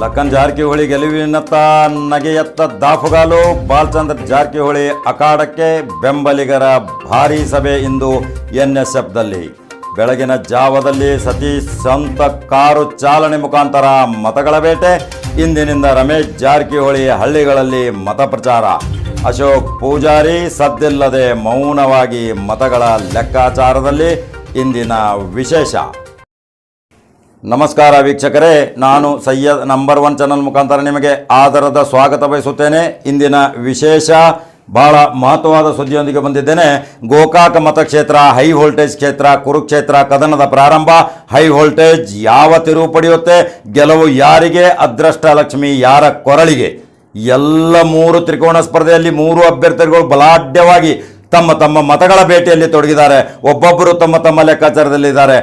ಲಖನ್ ಜಾರಕಿಹೊಳಿ ಗೆಲುವಿನತ್ತ ನಗೆಯತ್ತ ದಾಫುಗಾಲು ಬಾಲಚಂದ್ರ ಜಾರಕಿಹೊಳಿ ಅಖಾಡಕ್ಕೆ ಬೆಂಬಲಿಗರ ಭಾರೀ ಸಭೆ ಇಂದು ಎನ್ಎಸ್ಎಫ್ದಲ್ಲಿ. ಬೆಳಗಿನ ಜಾವದಲ್ಲಿ ಸತೀಶ್ ಸ್ವಂತ ಕಾರು ಚಾಲನೆ ಮುಖಾಂತರ ಮತಗಳ ಬೇಟೆ. ಇಂದಿನಿಂದ ರಮೇಶ್ ಜಾರಕಿಹೊಳಿ ಹಳ್ಳಿಗಳಲ್ಲಿ ಮತ ಪ್ರಚಾರ. ಅಶೋಕ್ ಪೂಜಾರಿ ಸದ್ದಿಲ್ಲದೆ ಮೌನವಾಗಿ ಮತಗಳ ಲೆಕ್ಕಾಚಾರದಲ್ಲಿ ಇಂದಿನ ವಿಶೇಷ. ನಮಸ್ಕಾರ ವೀಕ್ಷಕರೇ, ನಾನು ಸಯ್ಯದ್ ನಂಬರ್ ಒನ್ ಚಾನಲ್ ಮುಖಾಂತರ ನಿಮಗೆ ಆದರದ ಸ್ವಾಗತ ಬಯಸುತ್ತೇನೆ. ಇಂದಿನ ವಿಶೇಷ, ಬಹಳ ಮಹತ್ವವಾದ ಸುದ್ದಿಯೊಂದಿಗೆ ಬಂದಿದ್ದೇನೆ. ಗೋಕಾಕ ಮತಕ್ಷೇತ್ರ, ಹೈ ವೋಲ್ಟೇಜ್ ಕ್ಷೇತ್ರ, ಕುರುಕ್ಷೇತ್ರ ಕದನದ ಪ್ರಾರಂಭ. ಹೈ ವೋಲ್ಟೇಜ್ ಯಾವ ತಿರುವು ಪಡೆಯುತ್ತೆ? ಗೆಲುವು ಯಾರಿಗೆ? ಅದೃಷ್ಟ ಲಕ್ಷ್ಮಿ ಯಾರ ಕೊರಳಿಗೆ? ಎಲ್ಲ ಮೂರು ತ್ರಿಕೋಣ ಸ್ಪರ್ಧೆಯಲ್ಲಿ ಮೂರು ಅಭ್ಯರ್ಥಿಗಳು ಬಲಾಢ್ಯವಾಗಿ ತಮ್ಮ ತಮ್ಮ ಮತಗಳ ಭೇಟಿಯಲ್ಲಿ ತೊಡಗಿದ್ದಾರೆ. ಒಬ್ಬೊಬ್ಬರು ತಮ್ಮ ತಮ್ಮ ಲೆಕ್ಕಾಚಾರದಲ್ಲಿದ್ದಾರೆ.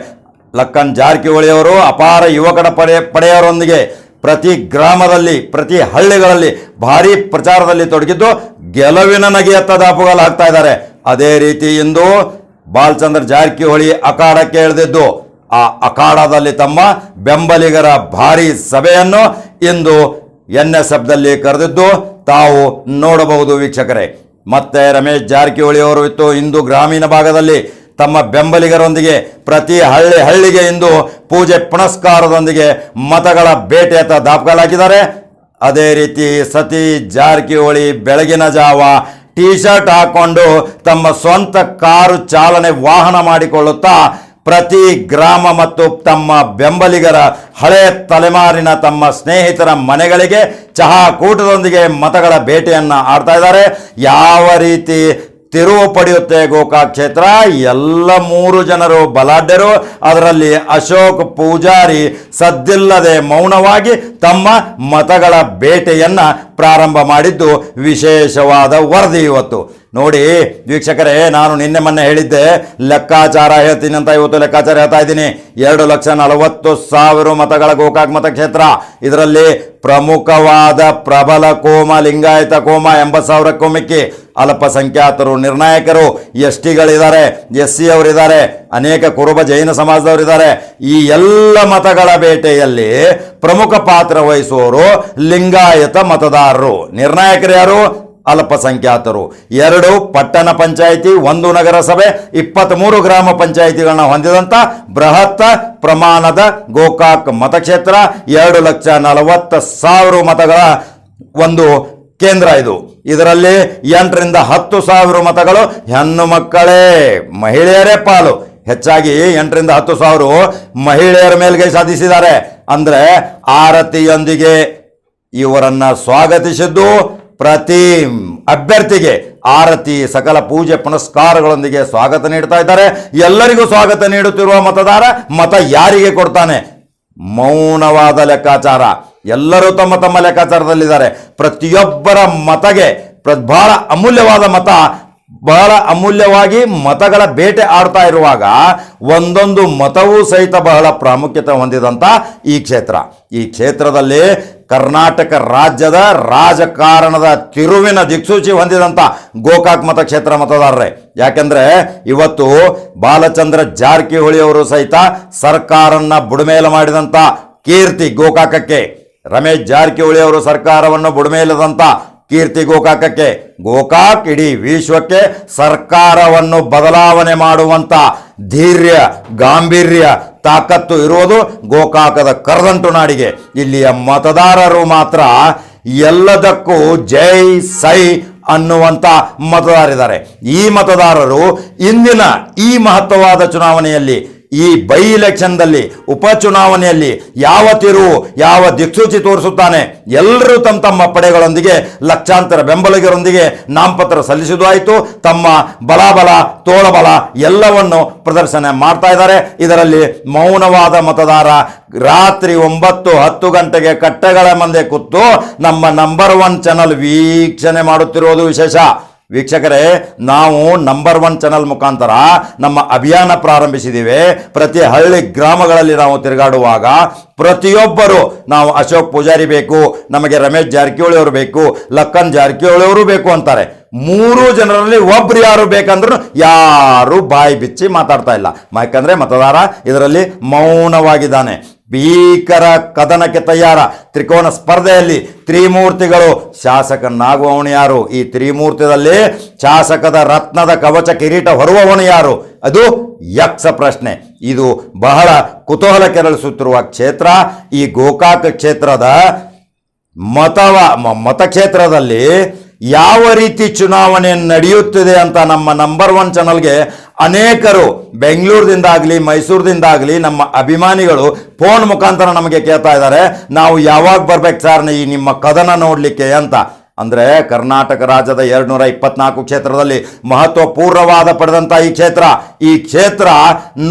ಲಕ್ಕನ್ ಜಾರಕಿಹೊಳಿಯವರು ಅಪಾರ ಯುವಕರ ಪಡೆ, ಪಡೆಯವರೊಂದಿಗೆ ಪ್ರತಿ ಗ್ರಾಮದಲ್ಲಿ, ಪ್ರತಿ ಹಳ್ಳಿಗಳಲ್ಲಿ ಭಾರಿ ಪ್ರಚಾರದಲ್ಲಿ ತೊಡಗಿದ್ದು ಗೆಲುವಿನ ನಗೆಯತ್ತ ದಾಪುಗಾಲು ಹಾಕ್ತಾ ಇದ್ದಾರೆ. ಅದೇ ರೀತಿ ಇಂದು ಬಾಲಚಂದ್ರ ಜಾರಕಿಹೊಳಿ ಅಖಾಡಕ್ಕೆ ಇಳಿದಿದ್ದು ಆ ಅಖಾಡದಲ್ಲಿ ತಮ್ಮ ಬೆಂಬಲಿಗರ ಭಾರಿ ಸಭೆಯನ್ನು ಇಂದು ಎನ್ ಎಸ್ ಎಫ್ದಲ್ಲಿ ಕರೆದಿದ್ದು ತಾವು ನೋಡಬಹುದು ವೀಕ್ಷಕರೇ. ಮತ್ತೆ ರಮೇಶ್ ಜಾರಕಿಹೊಳಿ ಅವರು ಇತ್ತು ಇಂದು ಗ್ರಾಮೀಣ ಭಾಗದಲ್ಲಿ. ತಮ್ಮ ಬೆಂಬಲಿಗರೊಂದಿಗೆ ಪ್ರತಿ ಹಳ್ಳಿ ಹಳ್ಳಿಗೆ ಇಂದು ಪೂಜೆ ಪುನಸ್ಕಾರದೊಂದಿಗೆ ಮತಗಳ ಬೇಟೆಯತ್ತ ದಾಪುಗಾಲಾಕಿದ್ದಾರೆ ಅದೇ ರೀತಿ ಸತಿ ಜಾರಕಿಹೊಳಿ ಬೆಳಗಿನ ಜಾವ ಟೀ ಶರ್ಟ್ ಹಾಕೊಂಡು ತಮ್ಮ ಸ್ವಂತ ಕಾರು ಚಾಲನೆ ವಾಹನ ಮಾಡಿಕೊಳ್ಳುತ್ತಾ ಪ್ರತಿ ಗ್ರಾಮ ಮತ್ತು ತಮ್ಮ ಬೆಂಬಲಿಗರ ಹಳೆ ತಲೆಮಾರಿನ ತಮ್ಮ ಸ್ನೇಹಿತರ ಮನೆಗಳಿಗೆ ಚಹಾ ಕೂಟದೊಂದಿಗೆ ಮತಗಳ ಬೇಟೆಯನ್ನು ಆಡ್ತಾ ಇದ್ದಾರೆ. ಯಾವ ರೀತಿ ತಿರುವು ಪಡೆಯುತ್ತೆ ಗೋಕಾಕ್ ಕ್ಷೇತ್ರ ಎಲ್ಲ ಮೂರು ಜನರು ಬಲಾಢ್ಯರು. ಅದರಲ್ಲಿ ಅಶೋಕ್ ಪೂಜಾರಿ ಸದ್ದಿಲ್ಲದೆ ಮೌನವಾಗಿ ತಮ್ಮ ಮತಗಳ ಬೇಟೆಯನ್ನ ಪ್ರಾರಂಭ ಮಾಡಿದ್ದು ವಿಶೇಷವಾದ ವರದಿ ಇವತ್ತು. ನೋಡಿ, ವೀಕ್ಷಕರೇ, ನಾನು ನಿನ್ನೆ ಮೊನ್ನೆ ಹೇಳಿದ್ದೆ, ಲೆಕ್ಕಾಚಾರ ಹೇಳ್ತೀನಿ ಅಂತ ಇವತ್ತು ಲೆಕ್ಕಾಚಾರ ಹೇಳ್ತಾ ಇದ್ದೀನಿ. ಎರಡು ಲಕ್ಷ ನಲವತ್ತು ಸಾವಿರ ಮತಗಳ ಗೋಕಾಕ್ ಮತಕ್ಷೇತ್ರ. ಇದರಲ್ಲಿ ಪ್ರಮುಖವಾದ ಪ್ರಬಲ ಕೋಮ, ಲಿಂಗಾಯತ ಕೋಮ, ಎಂಬತ್ತು ಸಾವಿರಕ್ಕೂ ಮಿಕ್ಕಿ ಅಲ್ಪಸಂಖ್ಯಾತರು, ನಿರ್ಣಾಯಕರು, ಎಸ್ ಟಿಗಳಿದ್ದಾರೆ, ಎಸ್ ಸಿ ಅವರಿದ್ದಾರೆ, ಅನೇಕ ಕುರುಬ ಜೈನ ಸಮಾಜದವರಿದ್ದಾರೆ. ಈ ಎಲ್ಲ ಮತಗಳ ಬೇಟೆಯಲ್ಲಿ ಪ್ರಮುಖ ಪಾತ್ರ ವಹಿಸುವವರು ಲಿಂಗಾಯತ ಮತದಾರರು ನಿರ್ಣಾಯಕರು ಯಾರು? ಅಲ್ಪಸಂಖ್ಯಾತರು. ಎರಡು, ಪಟ್ಟಣ ಪಂಚಾಯಿತಿ, ಒಂದು ನಗರಸಭೆ ಇಪ್ಪತ್ತ್ಮೂರು ಗ್ರಾಮ ಪಂಚಾಯಿತಿಗಳನ್ನ ಹೊಂದಿದಂಥ ಬೃಹತ್ ಪ್ರಮಾಣದ ಗೋಕಾಕ್ ಮತಕ್ಷೇತ್ರ, ಎರಡು ಲಕ್ಷ ನಲವತ್ತು ಸಾವಿರ ಮತಗಳ ಒಂದು ಕೇಂದ್ರ ಇದು. ಇದರಲ್ಲಿ ಎಂಟರಿಂದ ಹತ್ತು ಸಾವಿರ ಮತಗಳು ಹೆಣ್ಣು ಮಕ್ಕಳೇ, ಮಹಿಳೆಯರೇ ಪಾಲು. ಹೆಚ್ಚಾಗಿ ಎಂಟರಿಂದ ಹತ್ತು ಸಾವಿರ ಮಹಿಳೆಯರ ಮೇಲ್ಗೈ ಸಾಧಿಸಿದ್ದಾರೆ. ಅಂದ್ರೆ ಆರತಿಯೊಂದಿಗೆ ಇವರನ್ನ ಸ್ವಾಗತಿಸಿದ್ದು ಪ್ರತಿ ಅಭ್ಯರ್ಥಿಗೆ ಆರತಿ ಸಕಲ ಪೂಜೆ ಪುನಸ್ಕಾರಗಳೊಂದಿಗೆ ಸ್ವಾಗತ ನೀಡ್ತಾ ಇದ್ದಾರೆ. ಎಲ್ಲರಿಗೂ ಸ್ವಾಗತ ನೀಡುತ್ತಿರುವ ಮತದಾರ, ಮತ ಯಾರಿಗೆ ಕೊಡ್ತಾನೆ? ಮೌನವಾದ ಲೆಕ್ಕಾಚಾರ. ಎಲ್ಲರೂ ತಮ್ಮ ತಮ್ಮ ಲೆಕ್ಕಾಚಾರದಲ್ಲಿದ್ದಾರೆ. ಪ್ರತಿಯೊಬ್ಬರ ಮತಗೆ ಬಹಳ ಅಮೂಲ್ಯವಾದ ಮತ ಬಹಳ ಅಮೂಲ್ಯವಾಗಿ ಮತಗಳ ಬೇಟೆ ಆಡ್ತಾ ಇರುವಾಗ ಒಂದೊಂದು ಮತವೂ ಸಹಿತ ಬಹಳ ಪ್ರಾಮುಖ್ಯತೆ ಹೊಂದಿದಂಥ ಈ ಕ್ಷೇತ್ರ. ಈ ಕ್ಷೇತ್ರದಲ್ಲಿ ಕರ್ನಾಟಕ ರಾಜ್ಯದ ರಾಜಕಾರಣದ ತಿರುವಿನ ದಿಕ್ಸೂಚಿ ಹೊಂದಿದಂಥ ಗೋಕಾಕ್ ಮತಕ್ಷೇತ್ರ ಮತದಾರರೇ. ಯಾಕೆಂದರೆ ಇವತ್ತು ಬಾಲಚಂದ್ರ ಜಾರಕಿಹೊಳಿ ಅವರು ಸಹಿತ ಸರ್ಕಾರನ್ನ ಬುಡಮೇಲು ಮಾಡಿದಂಥ ಕೀರ್ತಿ ಗೋಕಾಕಕ್ಕೆ. ರಮೇಶ್ ಜಾರಕಿಹೊಳಿ ಅವರು ಸರ್ಕಾರವನ್ನು ಬುಡಮೇಲದಂತ ಕೀರ್ತಿ ಗೋಕಾಕಕ್ಕೆ. ಗೋಕಾಕ್ ಇಡೀ ವಿಶ್ವಕ್ಕೆ ಸರ್ಕಾರವನ್ನು ಬದಲಾವಣೆ ಮಾಡುವಂತ ಧೈರ್ಯ, ಗಾಂಭೀರ್ಯ, ತಾಕತ್ತು ಇರುವುದು ಗೋಕಾಕದ ಕರದಂಟು ನಾಡಿಗೆ. ಇಲ್ಲಿಯ ಮತದಾರರು ಮಾತ್ರ ಎಲ್ಲದಕ್ಕೂ ಜೈ ಸೈ ಅನ್ನುವಂಥ ಮತದಾರಿದ್ದಾರೆ. ಈ ಮತದಾರರು ಇಂದಿನ ಈ ಮಹತ್ವವಾದ ಚುನಾವಣೆಯಲ್ಲಿ ಈ ಬೈ ಇಲೆಕ್ಷನ್ದಲ್ಲಿ ಉಪಚುನಾವಣೆಯಲ್ಲಿ ಯಾವ ತಿರುವು ಯಾವ ದಿಕ್ಸೂಚಿ ತೋರಿಸುತ್ತಾನೆ ಎಲ್ಲರೂ ತಮ್ಮ ತಮ್ಮ ಪಡೆಗಳೊಂದಿಗೆ, ಲಕ್ಷಾಂತರ ಬೆಂಬಲಿಗರೊಂದಿಗೆ ನಾಮಪತ್ರ ಸಲ್ಲಿಸಿದ್ದು ಆಯಿತು. ತಮ್ಮ ಬಲಾಬಲ, ತೋಳಬಲ ಎಲ್ಲವನ್ನು ಪ್ರದರ್ಶನ ಮಾಡ್ತಾ ಇದ್ದಾರೆ. ಇದರಲ್ಲಿ ಮೌನವಾದ ಮತದಾರ ರಾತ್ರಿ ಒಂಬತ್ತು ಹತ್ತು ಗಂಟೆಗೆ ಕಟ್ಟೆಗಳ ಮುಂದೆ ಕೂತು ನಮ್ಮ ನಂಬರ್ ಒನ್ ಚಾನಲ್ ವೀಕ್ಷಣೆ ಮಾಡುತ್ತಿರುವುದು ವಿಶೇಷ. ವೀಕ್ಷಕರೇ, ನಾವು ನಂಬರ್ ಒನ್ ಚಾನಲ್ ಮುಖಾಂತರ ನಮ್ಮ ಅಭಿಯಾನ ಪ್ರಾರಂಭಿಸಿದ್ದೀವಿ ಪ್ರತಿ ಹಳ್ಳಿ ಗ್ರಾಮಗಳಲ್ಲಿ ನಾವು ತಿರುಗಾಡುವಾಗ ಪ್ರತಿಯೊಬ್ಬರು ನಾವು ಅಶೋಕ್ ಪೂಜಾರಿ ಬೇಕು, ನಮಗೆ ರಮೇಶ್ ಜಾರಕಿಹೊಳಿ ಅವರು ಬೇಕು, ಲಕ್ಕನ್ ಜಾರಕಿಹೊಳಿ ಅವರು ಬೇಕು ಅಂತಾರೆ. ಮೂರು ಜನರಲ್ಲಿ ಒಬ್ರು ಯಾರು ಬೇಕಂದ್ರೂ ಯಾರು ಬಾಯಿ ಬಿಚ್ಚಿ ಮಾತಾಡ್ತಾ ಇಲ್ಲ. ಯಾಕಂದ್ರೆ ಮತದಾರ, ಇದರಲ್ಲಿ ಮೌನವಾಗಿದ್ದಾನೆ. ಭೀಕರ ಕದನಕ್ಕೆ ತಯಾರ. ತ್ರಿಕೋನ ಸ್ಪರ್ಧೆಯಲ್ಲಿ ತ್ರಿಮೂರ್ತಿಗಳು. ಶಾಸಕನಾಗುವವನು ಯಾರು? ಈ ತ್ರಿಮೂರ್ತಿಯಲ್ಲಿ ಶಾಸಕದ ರತ್ನದ ಕವಚ ಕಿರೀಟ ಹೊರುವವನು ಯಾರು? ಅದು ಯಕ್ಷ ಪ್ರಶ್ನೆ. ಇದು ಬಹಳ ಕುತೂಹಲ ಕೆರಳಿಸುತ್ತಿರುವ ಕ್ಷೇತ್ರ. ಈ ಗೋಕಾಕ ಕ್ಷೇತ್ರದ ಮತವ ಮತಕ್ಷೇತ್ರದಲ್ಲಿ ಯಾವ ರೀತಿ ಚುನಾವಣೆ ನಡೆಯುತ್ತಿದೆ ಅಂತ ನಮ್ಮ ನಂಬರ್ ಒನ್ ಚಾನಲ್ಗೆ ಅನೇಕರು ಬೆಂಗಳೂರಿಂದಾಗಲಿ ಮೈಸೂರದಿಂದಾಗಲಿ ನಮ್ಮ ಅಭಿಮಾನಿಗಳು ಫೋನ್ ಮುಖಾಂತರ ನಮಗೆ ಕೇಳ್ತಾ ಇದ್ದಾರೆ. ನಾವು ಯಾವಾಗ ಬರ್ಬೇಕು ಸರ್ ಈ ನಿಮ್ಮ ಕದನ ನೋಡಲಿಕ್ಕೆ ಅಂತ. ಅಂದರೆ ಕರ್ನಾಟಕ ರಾಜ್ಯದ ಎರಡುನೂರ ಇಪ್ಪತ್ನಾಲ್ಕು ಕ್ಷೇತ್ರದಲ್ಲಿ ಮಹತ್ವಪೂರ್ಣವಾದ ಪಡೆದಂಥ ಈ ಕ್ಷೇತ್ರ. ಈ ಕ್ಷೇತ್ರ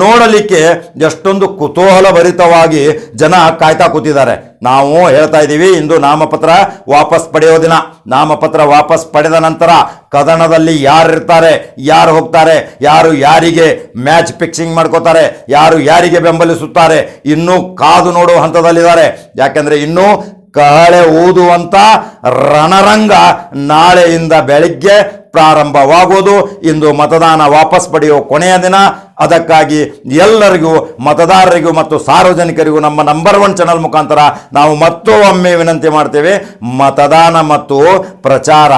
ನೋಡಲಿಕ್ಕೆ ಎಷ್ಟೊಂದು ಕುತೂಹಲಭರಿತವಾಗಿ ಜನ ಕಾಯ್ತಾ ಕೂತಿದ್ದಾರೆ. ನಾವು ಹೇಳ್ತಾ ಇದ್ದೀವಿ, ಇಂದು ನಾಮಪತ್ರ ವಾಪಸ್ ಪಡೆಯೋ ದಿನ. ನಾಮಪತ್ರ ವಾಪಸ್ ಪಡೆದ ನಂತರ ಕದನದಲ್ಲಿ ಯಾರು ಇರ್ತಾರೆ, ಯಾರು ಹೋಗ್ತಾರೆ, ಯಾರು ಯಾರಿಗೆ ಮ್ಯಾಚ್ ಫಿಕ್ಸಿಂಗ್ ಮಾಡ್ಕೋತಾರೆ, ಯಾರು ಯಾರಿಗೆ ಬೆಂಬಲಿಸುತ್ತಾರೆ, ಇನ್ನೂ ಕಾದು ನೋಡುವ ಹಂತದಲ್ಲಿದ್ದಾರೆ. ಯಾಕೆಂದರೆ ಇನ್ನೂ ಕಹಳೆ ಊದುವಂತ ರಣರಂಗ ನಾಳೆಯಿಂದ ಬೆಳಿಗ್ಗೆ ಪ್ರಾರಂಭವಾಗುವುದು ಇಂದು ಮತದಾನ ವಾಪಸ್ ಪಡೆಯುವ ಕೊನೆಯ ದಿನ. ಅದಕ್ಕಾಗಿ ಎಲ್ಲರಿಗೂ, ಮತದಾರರಿಗೂ ಮತ್ತು ಸಾರ್ವಜನಿಕರಿಗೂ ನಮ್ಮ ನಂಬರ್ ಒನ್ ಚಾನಲ್ ಮುಖಾಂತರ ನಾವು ಮತ್ತೊಮ್ಮೆ ವಿನಂತಿ ಮಾಡ್ತೇವೆ. ಮತದಾನ ಮತ್ತು ಪ್ರಚಾರ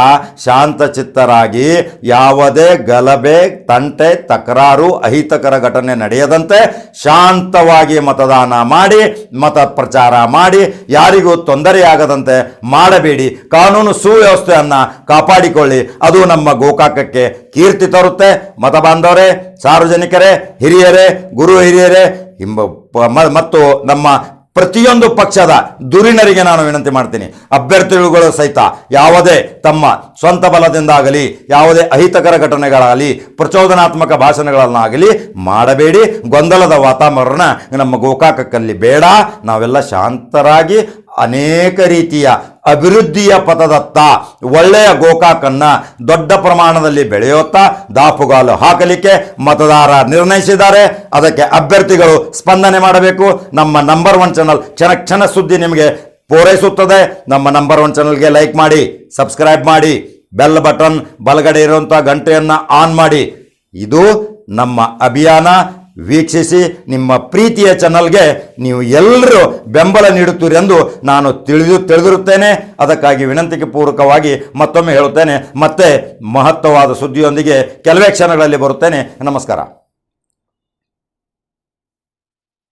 ಶಾಂತಚಿತ್ತರಾಗಿ ಯಾವುದೇ ಗಲಭೆ, ತಂಟೆ, ತಕರಾರು, ಅಹಿತಕರ ಘಟನೆ ನಡೆಯದಂತೆ ಶಾಂತವಾಗಿ ಮತದಾನ ಮಾಡಿ, ಮತ ಪ್ರಚಾರ ಮಾಡಿ, ಯಾರಿಗೂ ತೊಂದರೆಯಾಗದಂತೆ ಮಾಡಬೇಡಿ. ಕಾನೂನು ಸುವ್ಯವಸ್ಥೆಯನ್ನು ಕಾಪಾಡಿಕೊಳ್ಳಿ. ಅದು ನಮ್ಮ ಗೋಕಾಕಕ್ಕೆ ಕೀರ್ತಿ ತರುತ್ತೆ. ಮತ ಬಾಂಧವರೇ, ಸಾರ್ವಜನಿಕರೇ, ಹಿರಿಯರೇ, ಗುರು ಹಿರಿಯರೇ, ಹಿಂಬ ಮತ್ತು ನಮ್ಮ ಪ್ರತಿಯೊಂದು ಪಕ್ಷದ ದುರಿನರಿಗೆ ನಾನು ವಿನಂತಿ ಮಾಡ್ತೀನಿ. ಅಭ್ಯರ್ಥಿಗಳು ಸಹಿತ ಯಾವುದೇ ತಮ್ಮ ಸ್ವಂತ ಬಲದಿಂದಾಗಲಿ, ಯಾವುದೇ ಅಹಿತಕರ ಘಟನೆಗಳಾಗಲಿ, ಪ್ರಚೋದನಾತ್ಮಕ ಭಾಷಣಗಳನ್ನಾಗಲಿ ಮಾಡಬೇಡಿ. ಗೊಂದಲದ ವಾತಾವರಣ ನಮ್ಮ ಗೋಕಾಕಕ್ಕಲ್ಲಿ ಬೇಡ. ನಾವೆಲ್ಲ ಶಾಂತರಾಗಿ ಅನೇಕ ರೀತಿಯ ಅಭಿವೃದ್ಧಿಯ ಪಥದತ್ತ ಒಳ್ಳೆಯ ಗೋಕಾಕನ್ನು ದೊಡ್ಡ ಪ್ರಮಾಣದಲ್ಲಿ ಬೆಳೆಯುತ್ತಾ ದಾಪುಗಾಲು ಹಾಕಲಿಕ್ಕೆ ಮತದಾರ ನಿರ್ಣಯಿಸಿದ್ದಾರೆ. ಅದಕ್ಕೆ ಅಭ್ಯರ್ಥಿಗಳು ಸ್ಪಂದನೆ ಮಾಡಬೇಕು. ನಮ್ಮ ನಂಬರ್ ಒನ್ ಚಾನಲ್ ಕ್ಷಣ ಕ್ಷಣ ಸುದ್ದಿ ನಿಮಗೆ ಪೂರೈಸುತ್ತದೆ. ನಮ್ಮ ನಂಬರ್ ಒನ್ ಚಾನಲ್ಗೆ ಲೈಕ್ ಮಾಡಿ ಸಬ್ಸ್ಕ್ರೈಬ್ ಮಾಡಿ ಬೆಲ್ ಬಟನ್ ಬಲಗಡೆ ಇರುವಂಥ ಗಂಟೆಯನ್ನು ಆನ್ ಮಾಡಿ. ಇದು ನಮ್ಮ ಅಭಿಯಾನ. ವೀಕ್ಷಿಸಿ ನಿಮ್ಮ ಪ್ರೀತಿಯ ಚಾನಲ್ಗೆ ನೀವು ಎಲ್ಲರೂ ಬೆಂಬಲ ನೀಡುತ್ತೀರಿ ಎಂದು ನಾನು ತಿಳಿದು ತಿಳಿದಿರುತ್ತೇನೆ. ಅದಕ್ಕಾಗಿ ವಿನಂತಿಗೆ ಪೂರ್ವಕವಾಗಿ ಮತ್ತೊಮ್ಮೆ ಹೇಳುತ್ತೇನೆ. ಮತ್ತೆ ಮಹತ್ವವಾದ ಸುದ್ದಿಯೊಂದಿಗೆ ಕೆಲವೇ ಕ್ಷಣಗಳಲ್ಲಿ ಬರುತ್ತೇನೆ. ನಮಸ್ಕಾರ.